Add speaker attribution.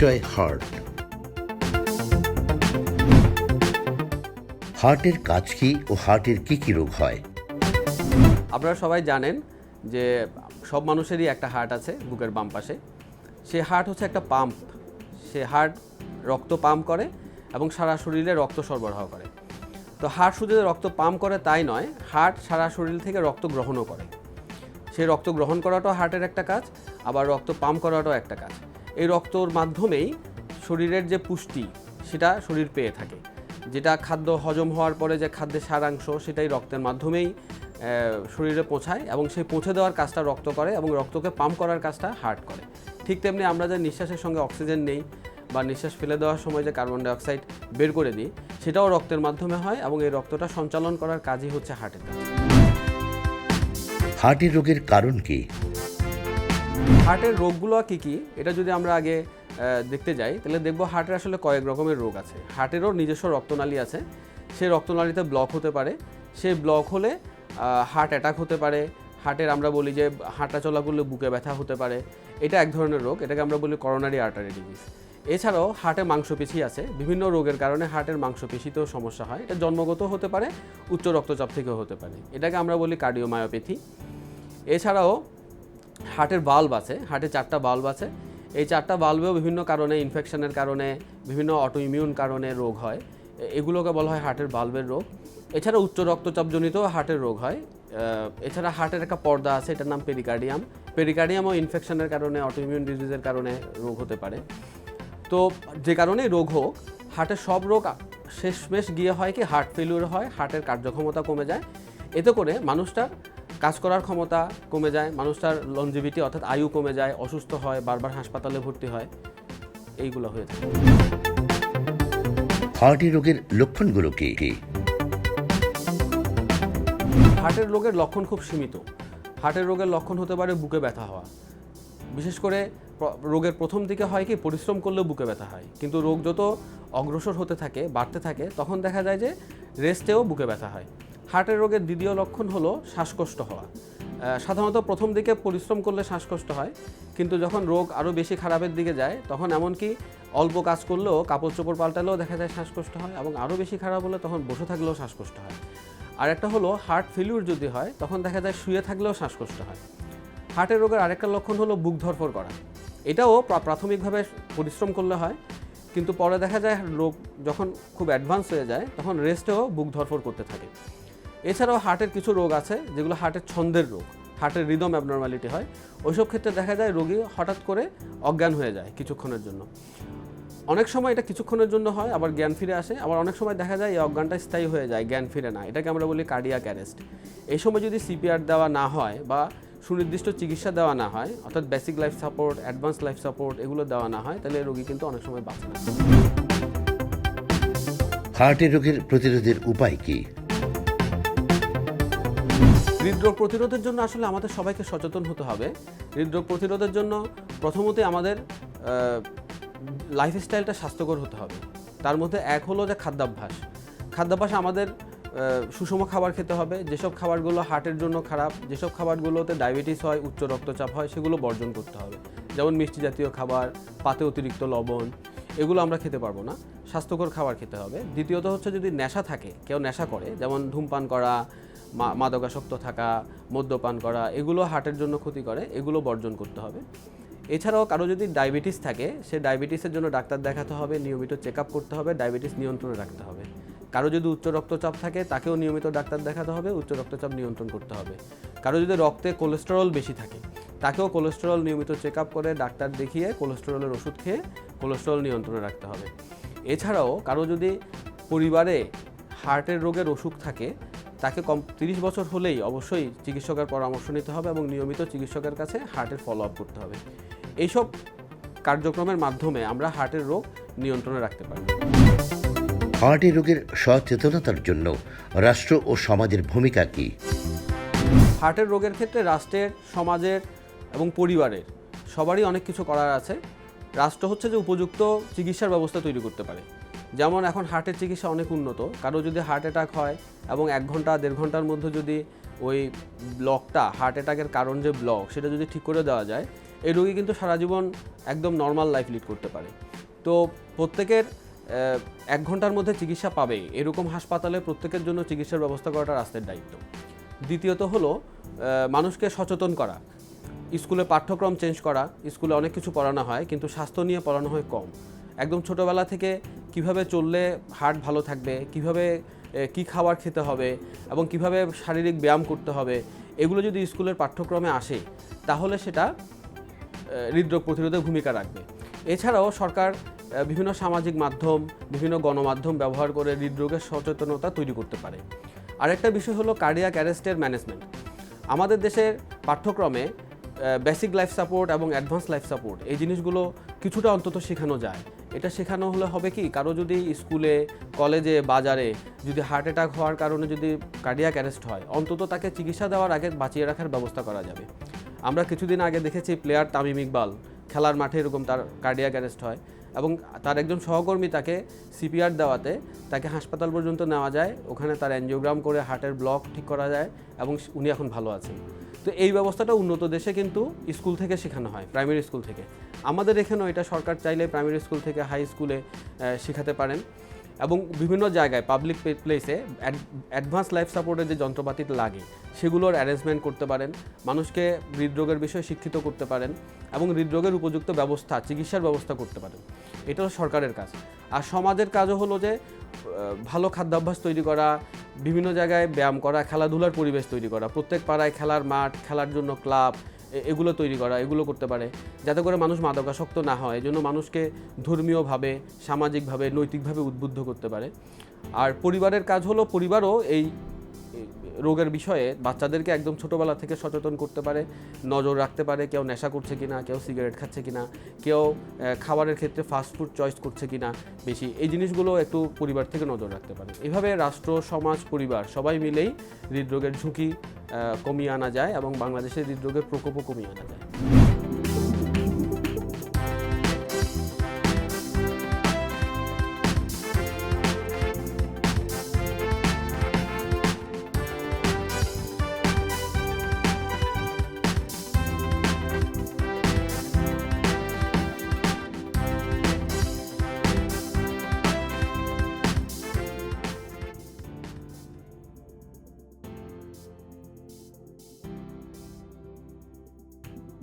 Speaker 1: বিষয় হার্ট। হার্টের কাজ কি ও হার্টের কি কি রোগ হয়?
Speaker 2: আপনারা সবাই জানেন যে সব মানুষেরই একটা হার্ট আছে বুকের বাম পাশে। সে হার্ট হচ্ছে একটা পাম্প। সে হার্ট রক্ত পাম্প করে এবং সারা শরীরে রক্ত সরবরাহ করে। তো হার্ট শুধু রক্ত পাম্প করে তাই নয়, হার্ট সারা শরীর থেকে রক্ত গ্রহণও করে। সেই রক্ত গ্রহণ করাটাও হার্টের একটা কাজ, আবার রক্ত পাম্প করাটাও একটা কাজ। এই রক্তর মাধ্যমেই শরীরের যে পুষ্টি, সেটা শরীর পেয়ে থাকে। যেটা খাদ্য হজম হওয়ার পরে যে খাদ্যের সারাংশ, সেটাই রক্তের মাধ্যমেই শরীরে পৌঁছায় এবং সেই পৌঁছে দেওয়ার কাজটা রক্ত করে এবং রক্তকে পাম্প করার কাজটা হার্ট করে। ঠিক তেমনি আমরা যে নিঃশ্বাসের সঙ্গে অক্সিজেন নেই বা নিঃশ্বাস ফেলে দেওয়ার সময় যে কার্বন ডাইঅক্সাইড বের করে দিই, সেটাও রক্তের মাধ্যমে হয় এবং এই রক্তটা সঞ্চালন করার কাজই হচ্ছে হার্টের
Speaker 1: হার্টের রোগের কারণ কি?
Speaker 2: হার্টের রোগগুলো কি কি? এটা যদি আমরা আগে দেখতে যাই, তাহলে দেখব হার্টের আসলে কয়েক রকমের রোগ আছে। হার্টেরও নিজস্ব রক্তনালী আছে। সেই রক্তনালীতে ব্লক হতে পারে। সেই ব্লক হলে হার্ট অ্যাটাক হতে পারে। হার্টের আমরা বলি যে হাঁটা চলা করলে বুকে ব্যথা হতে পারে। এটা এক ধরনের রোগ। এটাকে আমরা বলি করোনারি আর্টারি ডিজিজ এছাড়াও হার্টে মাংসপেশি আছে। বিভিন্ন রোগের কারণে হার্টের মাংসপেশিতেও সমস্যা হয়। এটা জন্মগত হতে পারে, উচ্চ রক্তচাপ থেকেও হতে পারে। এটাকে আমরা বলি কার্ডিওমায়োপ্যাথি এছাড়াও হার্টের বাল্ব আছে হার্টে চারটা বাল্ব আছে। এই চারটা বাল্বেও বিভিন্ন কারণে ইনফেকশনের কারণে, বিভিন্ন অটো ইমিউন কারণে রোগ হয়। এগুলোকে বলা হয় হার্টের বাল্বের রোগ। এছাড়া উচ্চ রক্তচাপজনিত হার্টের রোগ হয়। এছাড়া হার্টের একটা পর্দা আছে, এটার নাম পেরিকার্ডিয়াম পেরিকার্ডিয়ামও ইনফেকশনের কারণে অটো ইমিউন ডিজিজের কারণে রোগ হতে পারে। তো যে কারণেই রোগ হোক হার্টের সব রোগ শেষমেশ গিয়ে হয় কি, হার্ট ফেলিউর হয়, হার্টের কার্যক্ষমতা কমে যায়। এতে করে মানুষটার কাজ করার ক্ষমতা কমে যায় মানুষটার লঞ্জিভিটি অর্থাৎ আয়ু কমে যায় অসুস্থ হয় বারবার হাসপাতালে ভর্তি হয় এইগুলো হয়ে থাকে।
Speaker 1: হার্টের রোগের লক্ষণগুলো কি? কি
Speaker 2: হার্টের রোগের লক্ষণ খুব সীমিত। হার্টের রোগের লক্ষণ হতে পারে বুকে ব্যথা হওয়া। বিশেষ করে রোগের প্রথম দিকে হয় কি পরিশ্রম করলেও বুকে ব্যথা হয়। কিন্তু রোগ যত অগ্রসর হতে থাকে বাড়তে থাকে তখন দেখা যায় যে রেস্টেও বুকে ব্যথা হয়। হার্টের রোগের দ্বিতীয় লক্ষণ হলো শ্বাসকষ্ট হওয়া। সাধারণত প্রথম দিকে পরিশ্রম করলে শ্বাসকষ্ট হয়, কিন্তু যখন রোগ আরও বেশি খারাপের দিকে যায়, তখন এমনকি অল্প কাজ করলেও কাপড় চোপড় পাল্টালেও দেখা যায় শ্বাসকষ্ট হয় এবং আরও বেশি খারাপ হলে তখন বসে থাকলেও শ্বাসকষ্ট হয়। আর একটা হলো হার্ট ফেলিউর যদি হয়, তখন দেখা যায় শুয়ে থাকলেও শ্বাসকষ্ট হয়। হার্টের রোগের আরেকটা লক্ষণ হলো বুক ধরফর করা। এটাও প্রাথমিকভাবে পরিশ্রম করলে হয়, কিন্তু পরে দেখা যায় রোগ যখন খুব অ্যাডভান্স হয়ে যায়, তখন রেস্টেও বুক ধরফর করতে থাকে। এছাড়াও হার্টের কিছু রোগ আছে, যেগুলো হার্টের ছন্দের রোগ, হার্টের রিদম অ্যাবনর্মালিটি হয়। ওইসব ক্ষেত্রে দেখা যায় রোগী হঠাৎ করে অজ্ঞান হয়ে যায় কিছুক্ষণের জন্য। অনেক সময় এটা কিছুক্ষণের জন্য হয়, আবার জ্ঞান ফিরে আসে। আবার অনেক সময় দেখা যায় এই অজ্ঞানটা স্থায়ী হয়ে যায়, জ্ঞান ফিরে না। এটাকে আমরা বলি কার্ডিয়াক অ্যারেস্ট এই সময় যদি সিপিআর দেওয়া না হয় বা সুনির্দিষ্ট চিকিৎসা দেওয়া না হয়, অর্থাৎ basic life support advance life support এগুলো দেওয়া না হয়, তাহলে রোগী কিন্তু অনেক সময় বাঁচে
Speaker 1: হার্টের রোগের প্রতিরোধের উপায় কি?
Speaker 2: হৃদরোগ প্রতিরোধের জন্য আসলে আমাদের সবাইকে সচেতন হতে হবে। হৃদরোগ প্রতিরোধের জন্য প্রথমতই আমাদের লাইফস্টাইলটা স্বাস্থ্যকর হতে হবে। তার মধ্যে এক হলো যে খাদ্যাভ্যাস। খাদ্যাভ্যাস আমাদের সুষম খাবার খেতে হবে। যেসব খাবারগুলো হার্টের জন্য খারাপ, যেসব খাবারগুলোতে ডায়াবেটিস হয়, উচ্চ রক্তচাপ হয়, সেগুলো বর্জন করতে হবে। যেমন মিষ্টি জাতীয় খাবার, পাতে অতিরিক্ত লবণ, এগুলো আমরা খেতে পারব না। স্বাস্থ্যকর খাবার খেতে হবে। দ্বিতীয়ত হচ্ছে যদি নেশা থাকে, কেউ নেশা করে, যেমন ধূমপান করা মাদকাসক্ত থাকা, মদ্যপান করা, এগুলো হার্টের জন্য ক্ষতি করে, এগুলো বর্জন করতে হবে। এছাড়াও কারও যদি ডায়াবেটিস থাকে, সে ডায়াবেটিসের জন্য ডাক্তার দেখাতে হবে, নিয়মিত চেক করতে হবে, ডায়াবেটিস নিয়ন্ত্রণে রাখতে হবে। কারও যদি উচ্চ রক্তচাপ থাকে, তাকেও নিয়মিত ডাক্তার দেখাতে হবে, উচ্চ রক্তচাপ নিয়ন্ত্রণ করতে হবে। কারও যদি রক্তে কোলেস্টেরল বেশি থাকে, তাকেও কোলেস্টেরল নিয়মিত চেক করে ডাক্তার দেখিয়ে কোলেস্টেরলের ওষুধ খেয়ে কোলেস্টেরল নিয়ন্ত্রণে রাখতে হবে। এছাড়াও কারও যদি পরিবারে হার্টের রোগের অসুখ থাকে তাকে কম তিরিশ বছর হলেই অবশ্যই চিকিৎসকের পরামর্শ নিতে হবে এবং নিয়মিত চিকিৎসকের কাছে হার্টের ফলো আপ করতে হবে। এইসব কার্যক্রমের মাধ্যমে আমরা হার্টের রোগ নিয়ন্ত্রণে রাখতে পারি
Speaker 1: হার্টের রোগের সচেতনতার জন্য রাষ্ট্র ও সমাজের ভূমিকা কি?
Speaker 2: হার্টের রোগের ক্ষেত্রে রাষ্ট্রের সমাজের এবং পরিবারের সবারই অনেক কিছু করার আছে। রাষ্ট্র হচ্ছে যে উপযুক্ত চিকিৎসার ব্যবস্থা তৈরি করতে পারে। যেমন এখন হার্টের চিকিৎসা অনেক উন্নত। কারও যদি হার্ট অ্যাটাক হয় এবং এক ঘণ্টা, দেড় ঘণ্টার মধ্যে যদি ওই ব্লকটা, হার্ট অ্যাটাকের কারণ যে ব্লক, সেটা যদি ঠিক করে দেওয়া যায়, এই রোগী কিন্তু সারা জীবন একদম নর্মাল লাইফ লিড করতে পারে। তো প্রত্যেকের এক ঘণ্টার মধ্যে চিকিৎসা পাবে এরকম হাসপাতালে প্রত্যেকের জন্য চিকিৎসার ব্যবস্থা করাটা রাস্তার দায়িত্ব। দ্বিতীয়ত হলো মানুষকে সচেতন করা। স্কুলে পাঠ্যক্রম চেঞ্জ করা। স্কুলে অনেক কিছু পড়ানো হয়, কিন্তু স্বাস্থ্য নিয়ে পড়ানো হয় কম। একদম ছোটোবেলা থেকে কীভাবে চললে হার্ট ভালো থাকবে, কীভাবে কি খাবার খেতে হবে এবং কীভাবে শারীরিক ব্যায়াম করতে হবে, এগুলো যদি স্কুলের পাঠ্যক্রমে আসে, তাহলে সেটা হৃদরোগ প্রতিরোধে ভূমিকা রাখবে। এছাড়াও সরকার বিভিন্ন সামাজিক মাধ্যম, বিভিন্ন গণমাধ্যম ব্যবহার করে হৃদরোগের সচেতনতা তৈরি করতে পারে। আরেকটা বিষয় হলো কার্ডিয়াক অ্যারেস্টের ম্যানেজমেন্ট আমাদের দেশের পাঠ্যক্রমে বেসিক লাইফ সাপোর্ট এবং অ্যাডভান্স লাইফ সাপোর্ট এই জিনিসগুলো কিছুটা অন্তত শেখানো যায়। এটা শেখানো হলে হবে কি? কারও যদি স্কুলে, কলেজে, বাজারে যদি হার্ট অ্যাটাক হওয়ার কারণে যদি কার্ডিয়াক অ্যারেস্ট হয়, অন্তত তাকে চিকিৎসা দেওয়ার আগে বাঁচিয়ে রাখার ব্যবস্থা করা যাবে। আমরা কিছুদিন আগে দেখেছি প্লেয়ার তামিম ইকবাল, খেলার মাঠে এরকম তার কার্ডিয়াক অ্যারেস্ট হয় এবং তার একজন সহকর্মী তাকে সিপিআর দেওয়াতে তাকে হাসপাতাল পর্যন্ত নেওয়া যায়। ওখানে তার অ্যানজিওগ্রাম করে হার্টের ব্লক ঠিক করা যায় এবং উনি এখন ভালো আছেন। তো এই ব্যবস্থাটা উন্নত দেশে কিন্তু স্কুল থেকে শেখানো হয়, প্রাইমারি স্কুল থেকে। আমাদের এখানেও এটা সরকার চাইলে প্রাইমারি স্কুল থেকে হাই স্কুলে শেখাতে পারেন। এবং বিভিন্ন জায়গায় পাবলিক প্লেসে অ্যাডভান্স লাইফ সাপোর্টের যে যন্ত্রপাতি লাগে, সেগুলোর অ্যারেঞ্জমেন্ট করতে পারেন, মানুষকে হৃদরোগের বিষয়ে শিক্ষিত করতে পারেন এবং হৃদরোগের উপযুক্ত ব্যবস্থা, চিকিৎসার ব্যবস্থা করতে পারেন। এটা হলো সরকারের কাজ। আর সমাজের কাজও হলো যে ভালো খাদ্যাভ্যাস তৈরি করা, বিভিন্ন জায়গায় ব্যায়াম করা, খেলাধুলার পরিবেশ তৈরি করা। প্রত্যেক পাড়ায় খেলার মাঠ, খেলার জন্য ক্লাব এগুলো তৈরি করা, এগুলো করতে পারে। যাতে করে মানুষ মাদকাসক্ত না হয়, এজন্য জন্য মানুষকে ধর্মীয়ভাবে, সামাজিকভাবে, নৈতিকভাবে উদ্বুদ্ধ করতে পারে। আর পরিবারের কাজ হলো, পরিবারও এই রোগের বিষয়ে বাচ্চাদেরকে একদম ছোটোবেলা থেকে সচেতন করতে পারে, নজর রাখতে পারে কেউ নেশা করছে কি না কেউ সিগারেট খাচ্ছে কি না কেউ খাবারের ক্ষেত্রে ফাস্টফুড চয়েস করছে কি না বেশি। এই জিনিসগুলো একটু পরিবার থেকে নজর রাখতে পারে। এভাবে রাষ্ট্র, সমাজ, পরিবার সবাই মিলেই হৃদরোগের ঝুঁকি কমিয়ে আনা যায় এবং বাংলাদেশের হৃদরোগের প্রকোপও কমিয়ে আনা যায়।